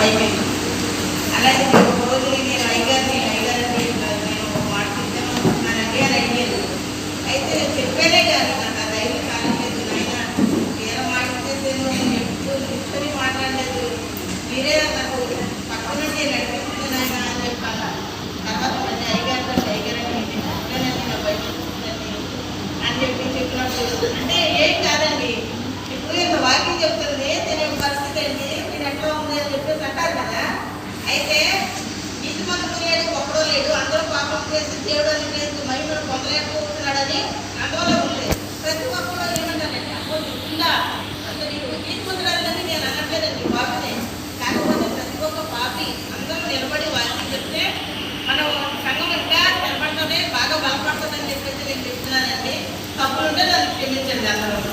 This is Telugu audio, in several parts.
Amen. లేదు మహిమను పొందలేకపోతున్నాడని అందువల్ల ఉంది. ప్రతి ఒక్కరు ఏమంటారండి అమ్మో ఉందా అసలు ఇప్పుడు తీసుకుంటున్నారని నేను అనట్లేదండి పాపనే కాకపోతే ప్రతి ఒక్క పాపి అందరూ నిలబడి వాళ్ళకి చెప్తే మనం సంఘం ఇంకా నిలబడతానే బాగా బలపడుతుందని చెప్పేసి నేను చెప్తున్నానండి. తప్పులుంటే నన్ను క్షమించండి అందరూ.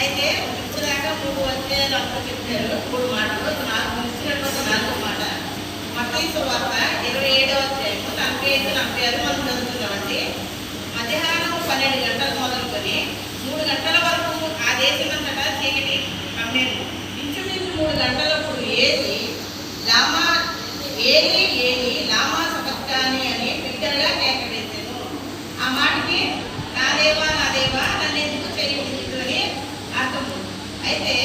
అయితే ఇప్పటిదాకా మూడు వచ్చే అంతా చెప్పారు. మూడు మాటలు నాకు ఇచ్చినటువంటి నాలుగు మాటలు. మతీసు వార్త ఇరవై ఏడవ అధ్యాయము నలభై ఐదు నలభై ఆరు మనం చదువుతున్నామండి. మధ్యాహ్నం పన్నెండు గంటలు మొదలుకొని మూడు గంటల వరకు ఆ దేశమంతటా చీకటి కమ్మేను. ఇంచుమించు మూడు గంటలకు ఏది లామా ఏది ఏది లామా సపత్కాని అని బిగ్గరగా కేకవేశాను ఆ మాటకి నా దేవా నా దేవా నన్ను ఎందుకు చేయకూడదు అని అర్థం అయితే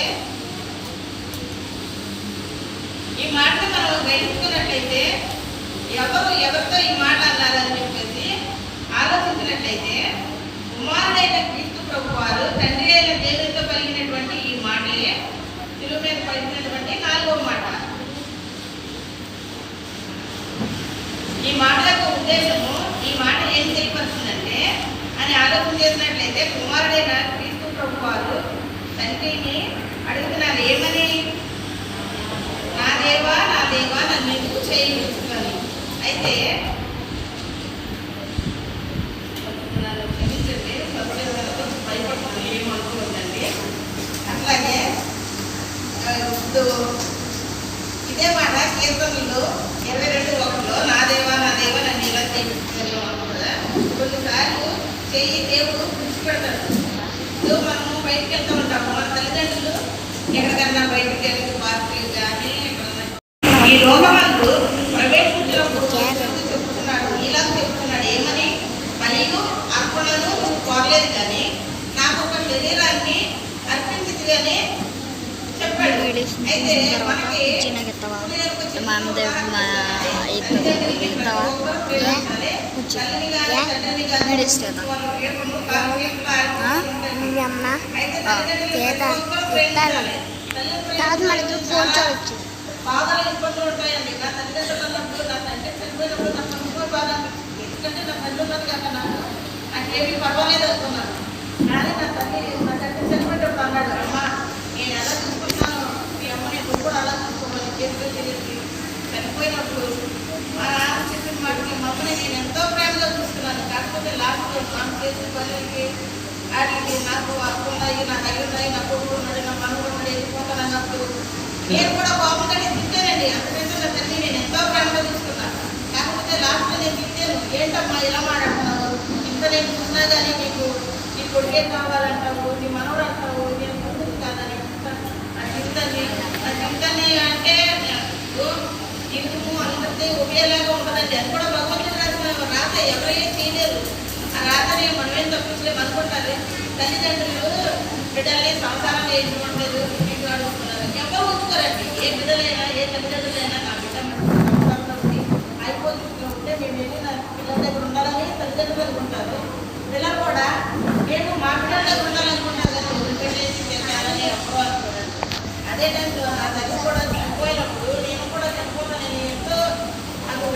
ఈ మాట మనం గ్రహించుకున్నట్లయితే ఎవరు ఎవరితో ఈ మాట అన్నారని చెప్పేసి ఆలోచించినట్లయితే కుమారుడైన క్రీస్తు ప్రభు వారు తండ్రి అయిన దేవునితో కలిగినటువంటి ఈ మాటలే తిరుగు మీద పలికినటువంటి నాలుగో మాట. ఈ మాటలకు ఉద్దేశము ఈ మాట ఏం తెలియపరుస్తుందంటే అని ఆలోచన చేసినట్లయితే కుమారుడైన క్రీస్తు ప్రభు వారు తండ్రిని అడుగుతున్నారు ఏమని దేవా నా దేవా నన్ను ఎందుకు చేయని అయితే అట్లాగే ఇప్పుడు ఇదే మాట కీర్తనలు ఇరవై రెండు ఒకటిలో నా దేవా నా దేవా నన్ను ఇలా చేయించారు అనుకుంటా కొన్నిసార్లు చెయ్యి దేవుడు కృషి పెడతాడు ఇప్పుడు మనము బయటికి వెళ్తూ ఉంటాము మన తల్లిదండ్రులు ఎక్కడికన్నా బయటికి వెళ్ళి పార్కులు కానీ ఎక్కడన్నా ఈ రోగమందు ప్రవేశించినప్పుడు దేవుడు చెప్తున్నాడు ఇలా చెప్తున్నాడు ఏమని మరియు అర్పణను నువ్వు కోరలేదు కానీ నాకు ఒక శరీరాన్ని అర్పించింది అని చెప్పాడు అయితే మనకి మా అందరి మా ఇస్తావా వీడియోస్ కదా మీ అమ్మ? చేత చెప్తాను తర్వాత మనకి ఫోన్ చూడొచ్చు బాధలు ఇబ్బందులు ఉంటాయండి. నా తల్లిదండ్రులు ఉన్నప్పుడు నా తండ్రి చనిపోయినప్పుడు నాకు ఎంతో బాధ. అనిపించింది ఎందుకంటే నా తల్లి ఉన్నది కదా నాకు. నాకేమీ పర్వాలేదు అనుకున్నాను. కానీ నా తల్లి నా తండ్రి చనిపోయినప్పుడు అన్నాడు అమ్మా నేను ఎలా చూసుకుంటాను మీ అమ్మని నువ్వు కూడా అలా చూసుకోమని చేతిలో తెలియదు చనిపోయినప్పుడు మా నాన్న చెప్పిన మాటకి మా నేను ఎంతో ప్రేమగా చూస్తున్నాను. కాకపోతే లాస్ట్లో నాకు చేసిన పనులకి వాటికి నాకు అప్పు ఉన్నాయి నాకు అయ్యి ఉన్నాయి నా కొడుకు ఉన్నాడు నా మనవు ఉన్నాడు వెళ్ళిపోతాను అన్నప్పుడు నేను కూడా కోపంగానే తిట్టానండి. అందుకంటే నా తల్లి నేను ఎంతో ప్రేమగా చూసుకున్నాను కాకపోతే లాస్ట్లో నేను తిట్టాను. ఏంటమ్మా ఇలా మాట్లాడుతున్నావు? ఇంత నేను చూసినా కానీ నీకు నీ కొడుకే కావాలంటావు? నీ మనవడు అంటావు నేను ముందుకు కాదని నా జీవితాన్ని నా జీవితాన్ని అంటే ఓ, జీవితము అందరికీ ఉంటుందండి. అది కూడా భగవంతుడు రాసిన రాత ఎవరైనా చేయలేరు. ఆ రాతని మనమేం తప్పించలేము అనుకుంటారు తల్లిదండ్రులు బిడ్డల్ని సంసారం చేయించట్లేదు ఇంటికి అడుగుతున్నారు ఎవరు ఉంచుకోరండి ఏ బిడ్డలైనా ఏ తల్లిదండ్రులైనా నా బిడ్డ అయిపోతుంది. ఉంటే మేము వెళ్ళి నా పిల్లల దగ్గర ఉండాలని తల్లిదండ్రులు అనుకుంటారు పిల్లలు కూడా మేము మా పిల్లల దగ్గర ఉండాలనుకుంటారు కానీ వదిలిపెట్టేసి తిరగాలని ఎప్పుడూ అనుకోరు అదే టైంలో నా తల్లి కూడా చనిపోయినప్పుడు నేను కూడా చనిపోతానని ఎంతో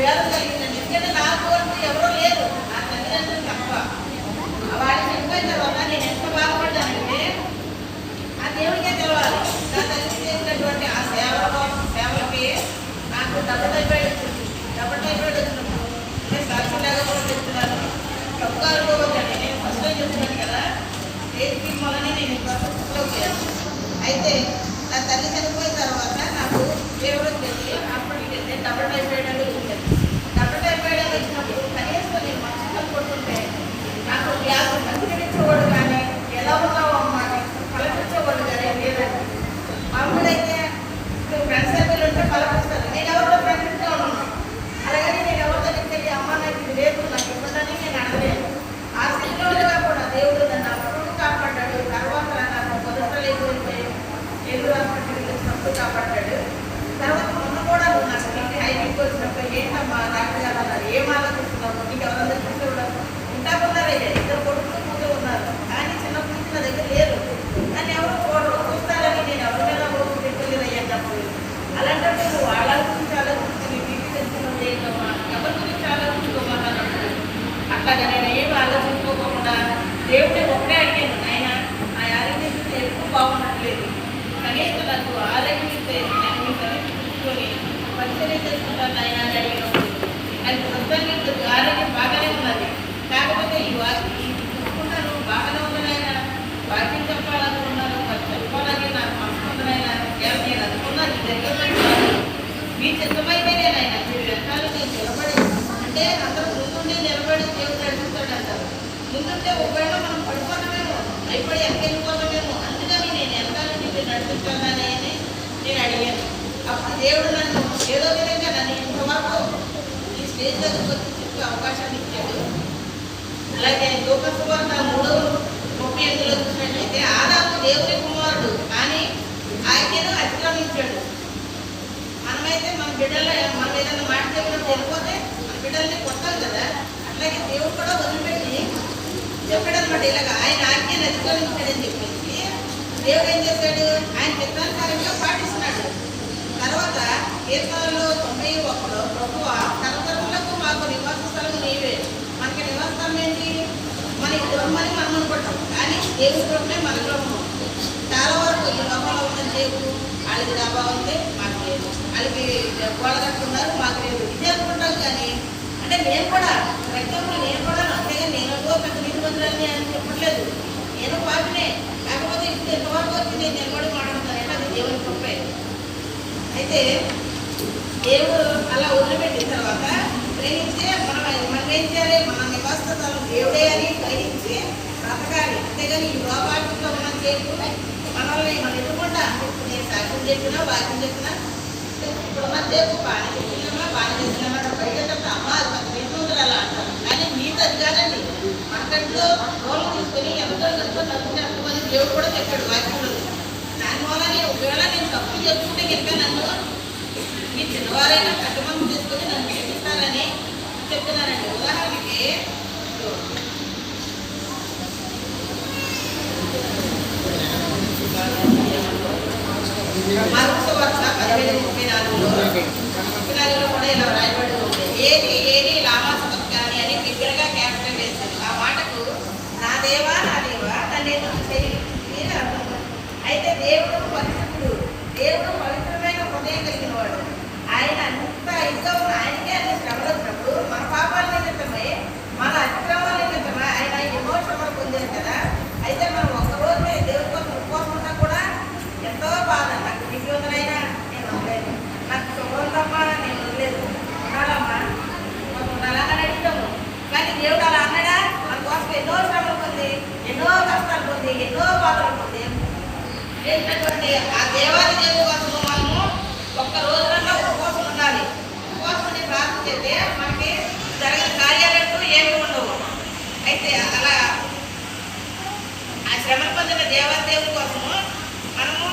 నాకు కలిగిందండి. ఎందుకంటే నాకు అంటూ ఎవరో లేరు. నా తల్లిదండ్రులు తప్ప. వాళ్ళు చనిపోయిన తర్వాత నేను ఎంత బాధపడ్డానంటే ఆ దేవుడికే తెలవాలి. నా తల్లి చేసినటువంటి ఆ సేవలో సేవలకి నాకు డబ్బు టైఫాయిడ్ వచ్చింది డబ్బు టైఫాయిడ్ వచ్చినప్పుడు నేను సాక్షిలాగా కూడా చెప్తున్నాను. తక్కువ అనుకోవద్దండి. నేను ఫస్ట్ టైం చెప్తున్నాను కదా. ఏపీ మొలని నేను ఈ అయితే నా తల్లి గణేశులకు ఆరోగ్యం ఇస్తే పరిచయం చేసుకుంటాను ఆయన అడిగినప్పుడు అది మొత్తానికి ఆరోగ్యం బాగానే ఉన్నది. కాకపోతే ఈ వాసుకున్నాను బాగానే ఉన్నదైనా వాక్యం చెప్పాలనుకున్నాను మరి చెప్పాలని నాకు మనసుకుందనైనా నేను అనుకున్నాను జరగలేదు మీ చిత్తమైపోయినాయన మీరు వెనకాల నేను నిలబడి అంటే అందరూ ముందుండే నిలబడి దేవుడు నడుపుతాడు అంటారు ముందుంటే ఒకళ్ళు దేవుడు నన్ను ఏదో విధంగా నన్ను ఇంతవరకు ఈ స్టేజ్ దగ్గరకు వచ్చి చెప్పే అవకాశాన్ని ఇచ్చాడు. అలాగే లోకసువార్త మూడు ముప్పై ఎనిమిదిలో చూసినట్లయితే ఆదాము దేవుని కుమారుడు కానీ ఆయనను అతిక్రమించాడు మనమైతే మన బిడ్డల మనం ఏదైనా మాట చెప్పినప్పుడు వెళ్ళిపోతే మన బిడ్డల్ని కొట్టాలి కదా. అట్లాగే దేవుడు కూడా వదిలిపెట్టి చెప్పాడనమాట ఇలాగ ఆయన ఆజ్ఞను అతిక్రమించాడని చెప్పేసి దేవుడు ఏం చేశాడు? ఆయన చిత్తానుసారంగా పాటిస్తున్నాడు. తర్వాత కీర్తనలో తొంభై ఒకటిలో ప్రభువ తరతరములకు మాకు నివాస స్థలం నీవే. మనకి నివాస స్థలం ఏంటి? మన బ్రహ్మని మనం అనుకుంటాం కానీ దేవుడి బ్రహ్మే మన బ్రహ్మం చాలా వరకు ఈ లోకంలో ఉన్న దేవుడు వాళ్ళకి డాబా ఉంది మాకు లేదు. వాళ్ళకి గోడ కట్టుకున్నారు మాకు లేదు. ఇది అనుకుంటాం కానీ అంటే నేను కూడా రక్తంలో నేను కూడా అంతేగా నేను పెద్ద నీటి మందిరాన్ని అని చెప్పట్లేదు. నేను పాపినే. కాకపోతే ఇప్పుడు ఎంతవరకు వచ్చి నేను నిలబడి మాట్లాడుతాను. అంటే అది దేవుని గొప్పే అయితే దేవుడు అలా వదిలిపెట్టిన తర్వాత ప్రేమించే మనం మనం ఏం చేయాలి? మన నివాస దేవుడే అని గ్రహించి బ్రతకాలి. అంతేగాని ఈ లోపాట్లో మనం చేయకుండా మనల్ని మనం ఎదుర్కొంటా నేను సాక్ష్యం చెప్పినా వాక్యం చెప్పినా ఇప్పుడు మన చేపు బాగా చెప్పినామా బాగా చేసినామా బయట చెప్తా అమ్మ అది మన వింటుంది అలా అంటారు. కానీ మీతో అది కాదండి. మన కంట్లో రోలు తీసుకొని ఎంతో ఎంతో తప్పు చేస్తామని దేవుడు కూడా చెప్పాడు వాక్యంలో. దాని ఒకవేళ నేను తప్పు చెప్పుకుంటే కనుక నన్ను మీ చిన్నవారైనా కట్టుమంది చేసుకుని నన్ను క్షమిస్తారని చెప్తున్నానండి ఉదాహరణకి మరొక వర్ష పదిహేడు ముప్పై నాలుగులో ముప్పై నాలుగులో కూడా ఇలా రాయబడి ఉంది ఏది ఏది లామాసమత్కాని అని బిగ్గరగా క్యాప్టెన్ వేశారు ఆ మాటకు నా దేవా నా దేవా నన్ను ఎందుకు చేయి అని అర్థం అయితే దేవుడు పరిశుద్ధుడు దేవుడు పవిత్రమైన హృదయం కలిగిన వాడు. ఆయన అంత ఇదిగా ఉన్న ఆయనకే అనే శ్రమలు వచ్చినప్పుడు మన పాపాల నిమిత్తమై మన అతిక్రమాల నిమిత్తమై ఆయన ఎన్నో శ్రమలు పొందారు కదా అయితే మనం ఒక్క రోజు దేవుడి కోసం ఉపవాసం ఉన్నా కూడా ఎంతో బాధ నాకు ఇంటి వందలైనా నేను వదిలేదు నాకు సుగంధమ్మా నేను వదిలేదు ఉండాలమ్మా మనం ఉండాలని అడిగాము కానీ దేవుడు అలా అన్నాడా మన కోసం ఎన్నో శ్రమలు పొంది ఎన్నో కష్టాలు పొంది ఎన్నో బాధలు పొంది చేసినటువంటి ఆ దేవాది దేవుడి కోసం మనము ఒక్క రోజులలో ఉపవాసం ఉండాలి ఉపవాసం ఉండి ప్రార్థన చేస్తే మనకి జరగని కార్యాలంటూ ఏమి ఉండవు అయితే అలా ఆ శ్రమలు పొందిన దేవాదేవుని కోసము మనము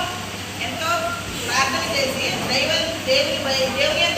ఎంతో ప్రార్థన చేసి దైవ దేవుని భయ- దేవుని యొక్క